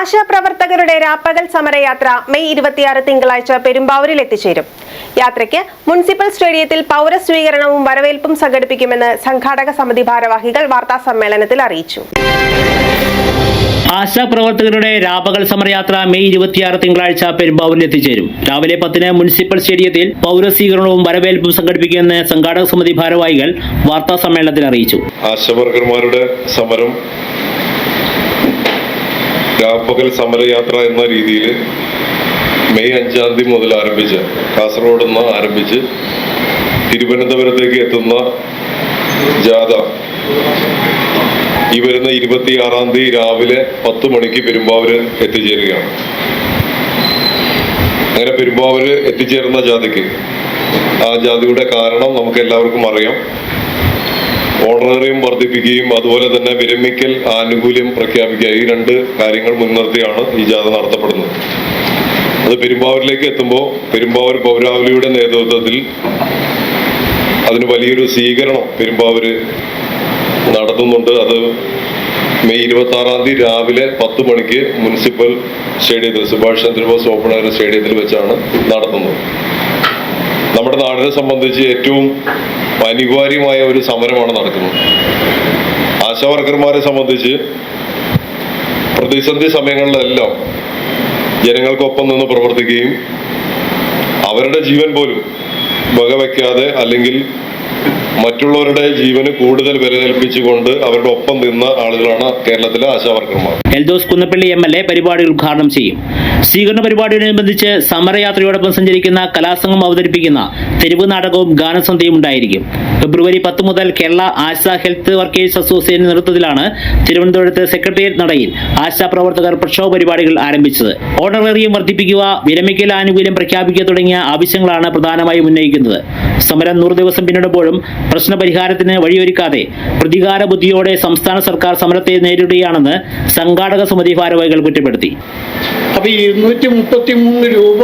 ആശാപ്രവർത്തകരുടെ രാപ്പകൽ സമരയാത്ര മെയ് ഇരുപത്തിയാറ് തിങ്കളാഴ്ച പെരുമ്പാവൂരിൽ എത്തിച്ചേരും. യാത്രയ്ക്ക് മുനിസിപ്പൽ സ്റ്റേഡിയത്തിൽ പൗരസ്വീകരണവും വരവേൽപ്പും സംഘടിപ്പിക്കുമെന്ന് സംഘാടക സമിതി ഭാരവാഹികൾ വാർത്താ സമ്മേളനത്തിൽ അറിയിച്ചു. ആശാപ്രവർത്തകരുടെ രാപകൽ സമരയാത്ര മെയ് ഇരുപത്തിയാറ് തിങ്കളാഴ്ച പെരുമ്പാവൂരിൽ എത്തിച്ചേരും. രാവിലെ പത്തിന് മുനിസിപ്പൽ സ്റ്റേഡിയത്തിൽ പൗരസ്വീകരണവും വരവേൽപ്പും സംഘടിപ്പിക്കുമെന്ന് സംഘാടക സമിതി ഭാരവാഹികൾ വാർത്താ സമ്മേളനത്തിൽ അറിയിച്ചു. ആശാവർക്കർമാരുടെ സമരം രാപ്പകൽ സമരയാത്ര എന്ന രീതിയിൽ മെയ് അഞ്ചാം തീയതി മുതൽ ആരംഭിച്ച് കാസർഗോഡ് നിന്ന് ആരംഭിച്ച് തിരുവനന്തപുരത്തേക്ക് എത്തുന്ന ജാഥ ഈ വരുന്ന ഇരുപത്തിയാറാം തീയതി രാവിലെ പത്ത് മണിക്ക് പെരുമ്പാവൂര് എത്തിച്ചേരുകയാണ്. അങ്ങനെ പെരുമ്പാവൂര് എത്തിച്ചേരുന്ന ജാതിക്ക് ആ ജാതിയുടെ കാരണം നമുക്ക് എല്ലാവർക്കും അറിയാം. ഓണറേറിയം വർദ്ധിപ്പിക്കുകയും അതുപോലെ തന്നെ വിരമിക്കൽ ആനുകൂല്യം പ്രഖ്യാപിക്കുക. ഈ രണ്ട് കാര്യങ്ങൾ മുൻനിർത്തിയാണ് ഈ ജാഥ നടത്തപ്പെടുന്നത്. അത് പെരുമ്പാവൂരിലേക്ക് എത്തുമ്പോൾ പെരുമ്പാവൂർ പൗരാവലിയുടെ നേതൃത്വത്തിൽ അതിന് വലിയൊരു സ്വീകരണം പെരുമ്പാവൂര് നടത്തുന്നുണ്ട്. അത് മെയ് ഇരുപത്തി ആറാം തീയതി രാവിലെ പത്ത് മണിക്ക് മുനിസിപ്പൽ സ്റ്റേഡിയത്തിൽ സുഭാഷ് ചന്ദ്രബോസ് ഓപ്പൺ സ്റ്റേഡിയത്തിൽ വെച്ചാണ് നടത്തുന്നത്. നമ്മുടെ നാടിനെ സംബന്ധിച്ച് ഏറ്റവും അനിവാര്യമായ ഒരു സമരമാണ് നടക്കുന്നത്. ആശാവർക്കർമാരെ സംബന്ധിച്ച് പ്രതിസന്ധി സമയങ്ങളിലെല്ലാം ജനങ്ങൾക്കൊപ്പം നിന്ന് പ്രവർത്തിക്കുകയും അവരുടെ ജീവൻ പോലും വകവയ്ക്കാതെ അല്ലെങ്കിൽ മറ്റുള്ളവരുടെ ജീവന് കൂടുതൽ വില കൽപ്പിച്ചുകൊണ്ട് അവരുടെ ഒപ്പം നിന്ന ആളുകളാണ് കേരളത്തിലെ ആശാവർക്കർമാർ. Eldhose Kunnappilly M L A പരിപാടി ഉദ്ഘാടനം ചെയ്യും. സ്വീകരണ പരിപാടിയോടനുബന്ധിച്ച് സമരയാത്രയോടൊപ്പം സഞ്ചരിക്കുന്ന കലാസംഘം അവതരിപ്പിക്കുന്ന തെരുവ് നാടകവും ഗാനസന്ധ്യയും ഉണ്ടായിരിക്കും. ഫെബ്രുവരി പത്ത് മുതൽ Kerala Asha Health Workers Association നേതൃത്വത്തിലാണ് തിരുവനന്തപുരത്ത് സെക്രട്ടേറിയറ്റ് നടയിൽ ആശാ പ്രവർത്തകർ പ്രക്ഷോഭ പരിപാടികൾ ആരംഭിച്ചത്. ഓണറേറിയം വർദ്ധിപ്പിക്കുക വിരമിക്കൽ ആനുകൂല്യം പ്രഖ്യാപിക്കുക തുടങ്ങിയ ആവശ്യങ്ങളാണ് പ്രധാനമായും ഉന്നയിക്കുന്നത്. സമരം നൂറ് ദിവസം പിന്നിടുമ്പോഴും പ്രശ്നപരിഹാരത്തിന് വഴിയൊരുക്കാതെ പ്രതികാര ബുദ്ധിയോടെ സംസ്ഥാന സർക്കാർ സമരത്തെ നേരിടുകയാണെന്ന് സംഘാടക സമിതി ഭാരവാഹികൾ കുറ്റപ്പെടുത്തി. അപ്പോൾ ഇരുന്നൂറ്റി മുപ്പത്തി മൂന്ന് രൂപ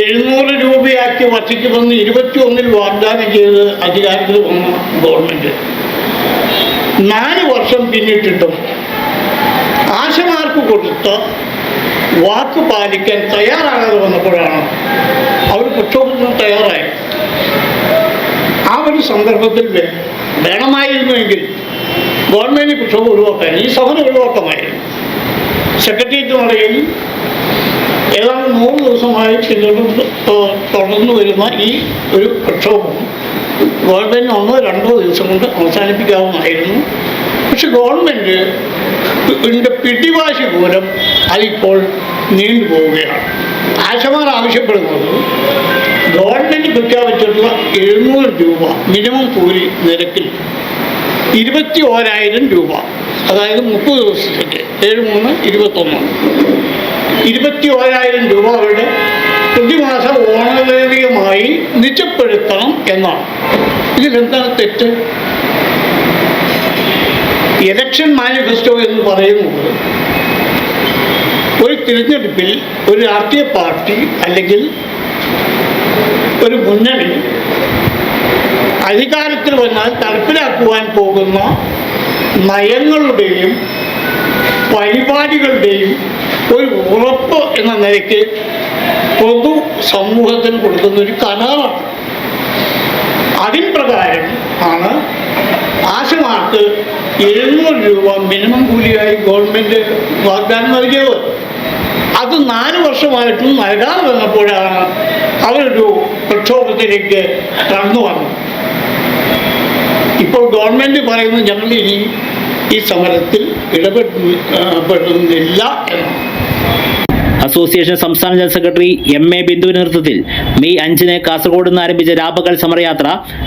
എഴുന്നൂറ് രൂപയാക്കി വർഷിക്കുമെന്ന് ഇരുപത്തി ഒന്നിൽ വാഗ്ദാനം ചെയ്ത് അധികാരത്തിൽ വന്ന ഗവൺമെന്റ്. നാല് വർഷം പിന്നിട്ടിട്ടും ആശമാർക്ക് കൊടുത്ത വാക്ക് പാലിക്കാൻ തയ്യാറാകാതെ വന്നപ്പോഴാണ് അവർ പ്രക്ഷോഭത്തിന് തയ്യാറായത്. ഒരു സന്ദർഭത്തിൽ വേണമായിരുന്നുവെങ്കിൽ ഗവൺമെന്റ് പ്രക്ഷോഭം ഒഴിവാക്കാൻ ഈ സമരം ഒഴിവാക്കമായിരുന്നു സെക്രട്ടേറിയറ്റ് നടയിൽ ഏതാണ്ട് നൂറ് ദിവസമായി തുടർന്നു വരുന്ന ഈ ഒരു പ്രക്ഷോഭം ഗവൺമെന്റ് ഒന്നോ രണ്ടോ ദിവസം കൊണ്ട് അവസാനിപ്പിക്കാവുന്നതായിരുന്നു. പക്ഷെ ഗവൺമെന്റ് ഇതിന്റെ പിടിവാശി മൂലം അതിപ്പോൾ നീണ്ടുപോവുകയാണ്. ആശമാർ ആവശ്യപ്പെടുന്നത് ഗവൺമെന്റ് പ്രഖ്യാപിച്ചിട്ടുള്ള എഴുന്നൂറ് രൂപ മിനിമം കൂലി നിരക്കിൽ. ഇരുപത്തി ഓരായിരം രൂപ. അതായത് മുപ്പത് ദിവസത്തേക്ക് ഏഴ് മൂന്ന് ഇരുപത്തൊന്ന്. ഇരുപത്തി ഓരായിരം രൂപ അവരുടെ പ്രതിമാസ ഓണവേദികമായി നിജപ്പെടുത്തണം എന്നാണ്. ഇതിലെന്താണ് തെറ്റ്? ഇലക്ഷൻ മാനിഫെസ്റ്റോ എന്ന് പറയുന്നത് ഒരു തിരഞ്ഞെടുപ്പിൽ ഒരു രാഷ്ട്രീയ പാർട്ടി അല്ലെങ്കിൽ ഒരു മുന്നണി അധികാരത്തിൽ വന്നാൽ നടപ്പിലാക്കുവാൻ പോകുന്ന നയങ്ങളുടെയും പരിപാടികളുടെയും ഒരു ഉറപ്പ് എന്ന നിലയ്ക്ക് പൊതു സമൂഹത്തിന് കൊടുക്കുന്ന ഒരു കരാറാണ്. അതിൻ പ്രകാരം ആണ് ആശമാർക്ക് എഴുന്നൂറ് രൂപ മിനിമം കൂലിയായി ഗവൺമെന്റ് വാഗ്ദാനം നൽകിയത്. അത് നാല് വർഷമായിട്ടും നൽകാതെ വന്നപ്പോഴാണ് അവരൊരു പ്രക്ഷോഭത്തിലേക്ക് കടന്നു വന്നു. ഇപ്പോൾ ഗവൺമെന്റ് പറയുന്നത് ഞങ്ങൾ ഇനി ഈ സമരത്തിൽ ഇടപെടുന്നില്ല എന്നാണ് അസോസിയേഷൻ സംസ്ഥാന ജനറൽ സെക്രട്ടറി എം എ ബിന്ദുവിന്റെ നേതൃത്വത്തിൽ മെയ് അഞ്ചിന് കാസർഗോഡ് നിന്ന് ആരംഭിച്ച രാപകൽ സമരയാത്ര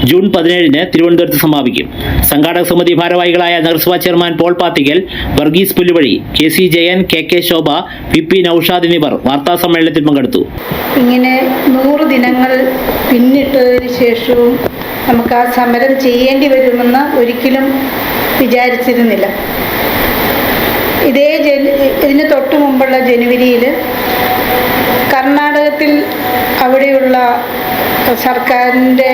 ജൂൺ പതിനേഴിന് തിരുവനന്തപുരത്ത് സമാപിക്കും. സംഘാടക സമിതി ഭാരവാഹികളായ നഗരസഭാ chairman Paul Pathikkal Varghese Pulluvazhi K C Jayan K K Shobha V P Noushad എന്നിവർ വാർത്താ സമ്മേളനത്തിൽ പങ്കെടുത്തു. ഇങ്ങനെ നൂറ് ദിനങ്ങൾ പിന്നിട്ടതിന് ശേഷവും നമുക്ക് ആ സമരം ചെയ്യേണ്ടി വരുമെന്ന് ഒരിക്കലും വിചാരിച്ചിരുന്നില്ല. ഇതേ ജന ഇതിന് തൊട്ട് മുമ്പുള്ള ജനുവരിയിൽ കർണാടകത്തിൽ അവിടെയുള്ള സർക്കാരിന്റെ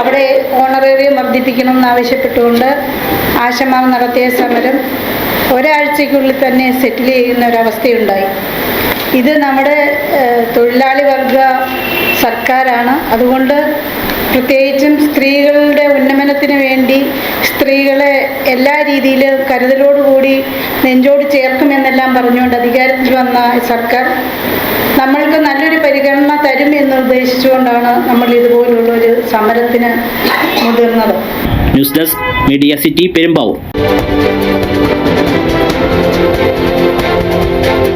അവിടെ ഓണറേറിയം വർദ്ധിപ്പിക്കണം എന്നാവശ്യപ്പെട്ടുകൊണ്ട് ആശമാവ് നടത്തിയ സമരം ഒരാഴ്ചയ്ക്കുള്ളിൽ തന്നെ സെറ്റിൽ ചെയ്യുന്ന ഒരവസ്ഥയുണ്ടായി. ഇത് നമ്മുടെ തൊഴിലാളി വർഗ സർക്കാരാണ്. അതുകൊണ്ട് പ്രത്യേകിച്ചും സ്ത്രീകളുടെ ഉന്നമനത്തിന് വേണ്ടി സ്ത്രീകളെ എല്ലാ രീതിയിലും കരുതലോടുകൂടി നെഞ്ചോട് ചേർക്കുമെന്നെല്ലാം പറഞ്ഞുകൊണ്ട് അധികാരത്തിൽ വന്ന സർക്കാർ നമ്മൾക്ക് നല്ലൊരു പരിഗണന തരും എന്ന് ഉദ്ദേശിച്ചുകൊണ്ടാണ് നമ്മൾ ഇതുപോലുള്ള ഒരു സമരത്തിന് മുതിർന്നത്. News Desk Media City Perumbavoor.